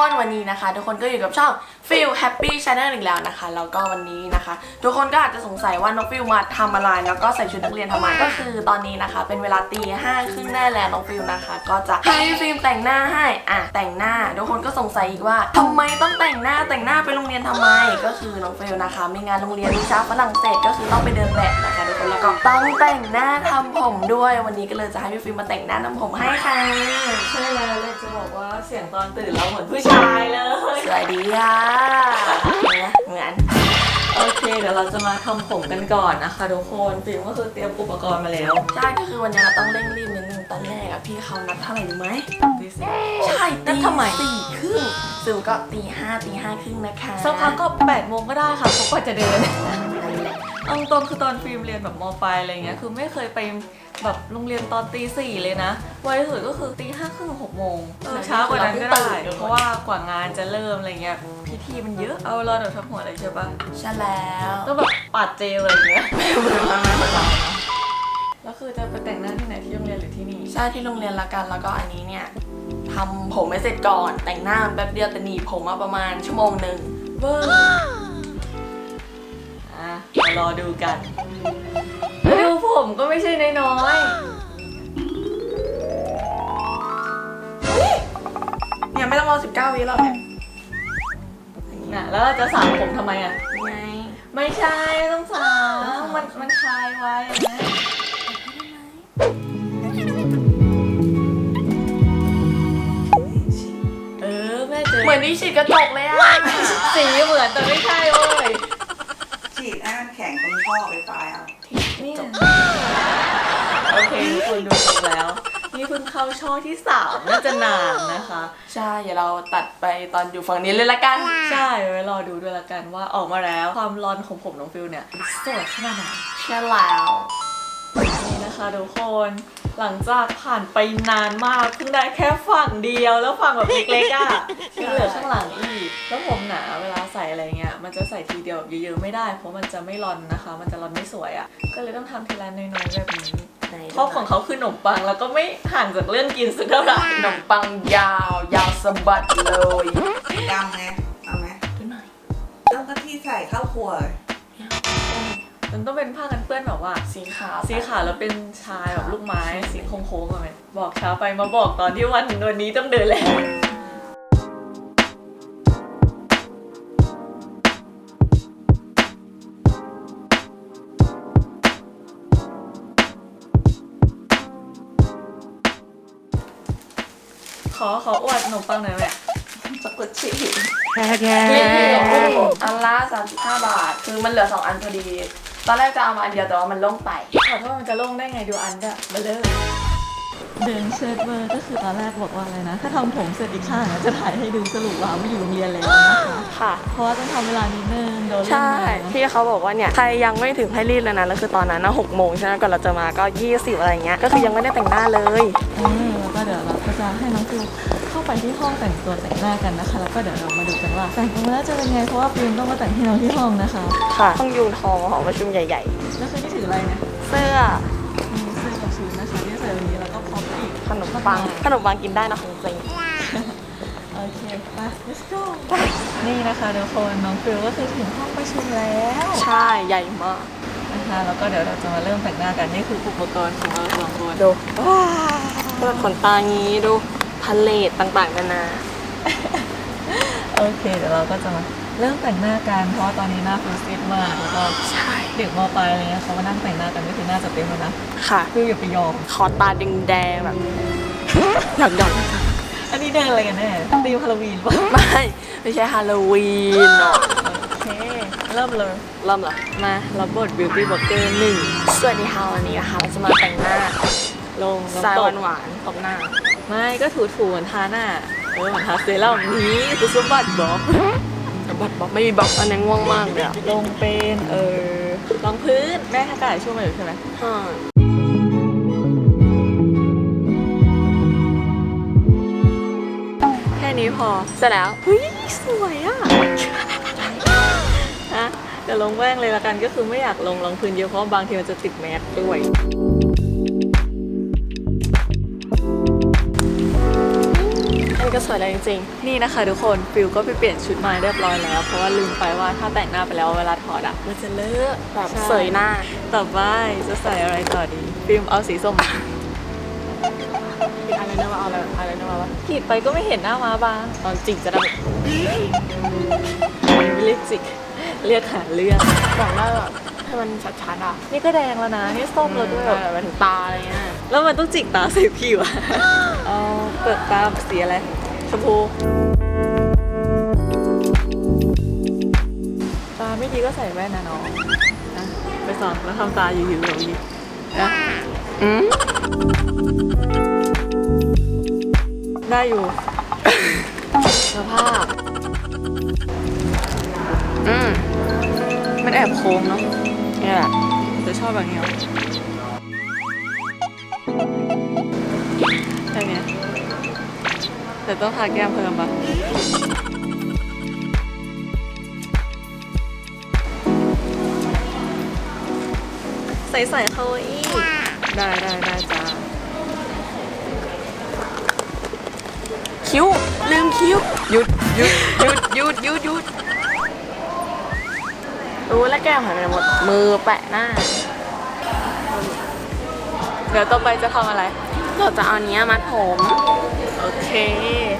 คนวันนี้นะคะ ทุกคนก็อยู่กับช่อง Feel Happy Channel อีกแล้วนะคะ แล้วก็วันนี้นะคะ ทุกคนก็อาจจะสงสัยว่าน้องฟิลมาทำอะไร แล้วก็ใส่ชุดนักเรียนทำไมก็คือตอนนี้นะคะ เป็นเวลาตีห้าครึ่งได้แล้วน้องฟิลนะคะ ก็จะให้ฟิล์มแต่งหน้าให้อะแต่งหน้า ทุกคนก็สงสัยอีกว่าทำไมต้องแต่งหน้าแต่งหน้าไปโรงเรียนทำไม ก็คือน้องฟิลนะคะ มีงานโรงเรียนวิชาฝรั่งเศสก็คือต้องไปเดินแบบนะคะทุกคนแล้วก็ต้องแต่งหน้าทำ ผมด้วยวันนี้ก็เลยจะให้พี่ฟิล์มมาแต่งหน้าทำผมให้ค่ะใช่แล้วเลยจะบอกว่าเสียงตอนตื่นเราเหมือนผู้ชายเลยสวัสดีค่ะเนี่ยเหมือนโอเคเดี๋ยวเราจะมาทำผมกันก่อนนะคะทุกคนฟิล์มก็คือเตรียมอุปกรณ์มาแล้วใช่ก็คือวันนี้เราต้องเร่งรีบนิดนึงตอนแรกอะพี่เขานัดเท่าไหร่รู้ไหมตีสิใช่นัดทำไมสี่ครึ่งซิวก็ตีห้าตีห้าครึ่งนะคะสักพักก็8ปดโมงก็ได้ค่ะเพราะกว่าจะเดินนั่นแหละ เอาตรงๆคือตอนฟิล์มเรียนแบบมปลายอะไรเงี้ยคือไม่เคยไปแบบโรงเรียนตอนตีสี่เลยนะไวที่สุดก็คือตีห้าครึ่งหกโมงเออช้ากว่านั้นก็ได้เพราะว่ากว่างานจะเริ่มอะไรเงี้ยพิธีมันเยอะเอาเราเดี๋ยวทับหัวเลยใช่ปะใช่แล้วก็แบบปัดเจลอะไรเงี้ยเหมือนมากเหมือนเราแล้วคือจะไปแต่งหน้าที่ไหนที่โรงเรียนหรือที่นี่ใช่ที่โรงเรียนละกันแล้วก็อันนี้เนี่ยทำผมไม่เสร็จก่อนแต่งหน้าแป๊บเดียวแต่หนีบผมมาประมาณชั่วโมงหนึ่งเวอร์อะมา รอดูกัน ดูผมก็ไม่ใช่น้อยเนี่ยไม่ต้องรอสิบเก้าวิหรอกเนี่ยๆน่ะแล้วเราจะสระผมทำไมอะ ไงไม่ใช่ไม่ต้องสระมันมันคลายไว้นะเออแม่เจอเหมือนที่ฉีดกระจกเลยอะสีเหมือนแต่ไม่ใช่เว้ยฉีดให้มันแข็งตรงท่อไฟฟ้าเอาเนี่ยโอเคทุกคนดูจบแล้ว นี่เพิ่งเข้าช่อที่สามน่าจะนานนะคะ ใช่เดี๋ยวเราตัดไปตอนอยู่ฝั่งนี้เลยละกัน ใช่ไว้รอดูด้วยละกันว่าออกมาแล้วความร้อนของผมน้องฟิลเนี่ยสวยขนาดไหนใช่แล้วนี่นะคะทุกคน หลังจากผ่านไปนานมากเพิ่งได้แค่ฝั่งเดียวแล้วฝั่งแบบเล็กๆอะยังเหลือข้างหลังอีกแล้วผมหนาเวลาใส่อะไรเงี้ยมันจะใส่ทีเดียวแบบเยอะๆไม่ได้ เพราะมันจะไม่ร้อนนะคะ มันจะร้อนไม่สวยอะ ก็เลยต้องทำทีละน้อยๆแบบนี้ไหนชอบของเขาคือขนมปังแล้วก็ไม่ห่างจากเรื่องกินสักเท่าไหร่ขนมปังยาวยาวสะบัดเลยดำไงเอาไหมดูหน่อยเอาก็ที่ใส่ข้าวครัว มันต้องเป็นผ้ากันเปื้อนแบบว่า สีขาวสีขาวแล้วเป็นชายแบบลูกไม้ สีโค้งๆอะไหมบอกเช้าไปมาบอกตอนที่วันวันนี้ต้องเดินแล้วขอขออวดขนมปังหน่อยแม่สกุตชีนี่อันละ35บาท คือมันเหลือ2อันพอดี ตอนแรกจะเอามาอันเดียวแต่ว่ามันล่งไปขอโทษมันจะโล่งได้ไงดูอันเด้อมาเลยเดินเชิดเวอร์ก็คือตอนแรกบอกว่าอะไรนะ ถ้าทำผมเสร็จอีกข้างอะจะถ่ายให้ดูสรุปว่าไม่อยู่โรงเรียนแล้วนะคะค่ะ เพราะว่าต้องทำเวลานิดนึงเดี๋ยวเล่นใช่ งานเนอะพี่เขาบอกว่าเนี่ย ใครยังไม่ถึงให้รีบเลยนะแล้วคือตอนนั้นนะหกโมงใช่ไหมก่อนเราจะมาก็20อะไรเงี้ย ก็คือยังไม่ได้แต่งหน้าเลยเออแล้วก็เดี๋ยวเราก็จะให้น้องฟิว เข้าไปที่ห้องแต่งตัวแต่งหน้ากันนะคะ แล้วก็เดี๋ยวเรามาดูกันว่า แต่งตัวแล้วจะเป็นไงเพราะว่าฟิล์มต้องมาแต่งให้น้องที่ห้องนะคะค่ะห้องยูนทองหอประชุมใหญ่ แล้วคือที่ถืออะไรเนี่ยๆเสื้อมีเสื้อกับชุดนะคะที่ใส่วันนี้แล้วก็พร้อมอีกขนมปังขนมปังกินได้นะของจริงโอเคไป let's go นี่นะคะทุกคนน้องฟิวก็คือถึงห้องประชุมแล้วใช่ใหญ่มากนะคะแล้วก็เดี๋ยวเราจะมาเริ่มแต่งหน้ากันนี่คืออุปกรณ์ของเราสองคน ดูแบบขนตางี้ดูพาเลตต่างๆนานา โอเคเดี๋ยวเราก็จะมาเริ่มแต่งหน้ากันเพราะว่าตอนนี้หน้าฟิวซีดมากแล้วก็ใช่ เด็กมปลายอะไรเงี้ยเขามานั่งแต่งหน้ากันก็คือหน้าจะเต็มแล้วนะค่ะฟิวอย่าไปยอมคอตาแดงๆแบบหยอกหยอกอันนี้เดินอะไรกันแน่ตีมฮาโลวีนปะไม่ไม่ใช่ฮาโลวีนเนาะ โอเคเริ่มเลย เริ่มเหรอ มารับบทบิวตี้บล็อกเกอร์หนึ่งสวัสดีค่ะวันนี้นะคะเราจะมาแต่งหน้าลงสไตล์น้ำตกหวานๆตบหน้า ไม่ก็ถูถูๆเหมือนทาหน้าเออเหมือนทาเซรั่มนี้คือสมบัติบอกแต่บัตรบอกไม่มีบล็อกอันนี้ง่วงมากเลยอะลงเป็นเออรองพื้นแม่ทากาศช่วยมาอยู่ใช่ไหมฮ่าแค่นี้พอเสร็จแล้วเฮ้ยสวยอะฮะเดี๋ยวลงแว่งเลยละกันก็คือไม่อยากลงรองพื้นเยอะเพราะว่าบางทีมันจะติดแมสด้วย อันนี้ก็สวยเลยจริงนี่นะคะทุกคนฟิลก็ไปเปลี่ยนชุดมาเรียบร้อยแล้ว เพราะว่าลืมไปว่าถ้าแต่งหน้าไปแล้วเวลาถอดอะมันจะเลอะๆแบบใช่เสยหน้า ต่อไปจะใส่อะไรต่อดี ฟิล์มเอาสีส้มปิดอะไรเนอร์มาเอาอะไรอะไรเนอร์มาวะขีดไปก็ไม่เห็นหน้ามาบางตอนจิกจะได้เรียกจิกเรียกหาเรื่องบอกได้แบบให้มันชัดๆอะ นี่ก็แดงแล้วนะ นี่ส้มแล้วด้วยแบบไปถึงตาอะไรเงี้ย แล้วมันต้องจิกตาใส่ผิวอะเอาเปลือกตาสีอะไร ชมพูตาไม่ดีก็ใส่แว่นนะน้องนะไปสอนแล้วทำตาอยู่ๆแบบนี้นะอืมได้อยู่สภาพอืมมันแอบโค้งเนาะนี่แหละจะชอบแบบนี้เหรอ แต่ต้องทาแก้มเพิ่มปะใส่ใส่เขาอีกได้ได้ได้จ้าคิ้ว ลืมคิ้ว หยุดหยุดหยุดหยุดหยุดหยุดรู้แล้วแก้มหายไปไหนหมด มือแปะหน้า เดี๋ยวต่อไปจะทำอะไร เราจะเอาเนี้ยมัดผม โอเค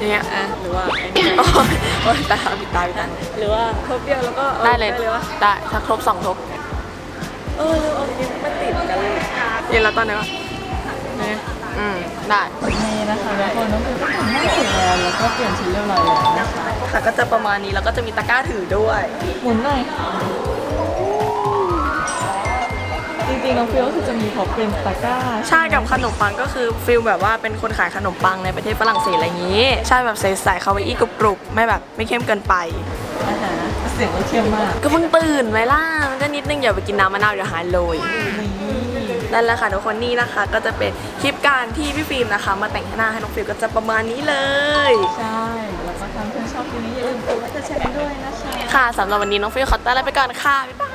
เนี่ยอะหรือว่าไอ้นี่โอ๊ยโอ๊ยตายแล้วผิดตายผิดตายหรือว่าครบเดียวแล้วก็อาได้เลยได้เลยวะได้ถ้าครบสองทบเออเอานิ้วมาติดกันเลยเย็นแล้วตอนนี้วะเนี่ยอืมได้นี่นะคะทุกคนน้องคือก็ทำหน้าเสร็จแล้วแล้วก็เปลี่ยนชุดเรียบร้อยแล้วนะคะค่ะก็จะประมาณนี้แล้วก็จะมีตะกร้าถือด้วยหมุนหน่อยจ ริงๆน้องฟิวก็คือจะมีพอเป็นตะกร้าใช่กับขนมปังก็คือฟิลแบบว่าเป็นคนขายขนมปังในประเทศฝรั่งเศสอะไรอย่างนี้ ใช่แบบใส่ๆคาวาอี้กรุบๆไม่แบบไม่เข้มเกินไป อาหารเสียงก็เข้มมากก็เพิ่งตื่นไหมล่ะมันก็นิดนึงอย่าไปกินน้ำมะนาวเดี๋ยวหายเลยนี่นั่นแหละค่ะทุกคนนี่นะคะ ก็จะเป็นคลิปการที่พี่ฟิล์มนะคะ มาแต่งหน้าให้น้องฟิลก็จะประมาณนี้เลย ใช่แล้วก็ทำเพื่อนชอบคลิปนี้อย่าลืมกดไลค์กดแชร์กันด้วยนะคะ ค่ะสำหรับวันนี้น้องฟิลขอตัวลาไปก่อนค่ะบ๊ายบาย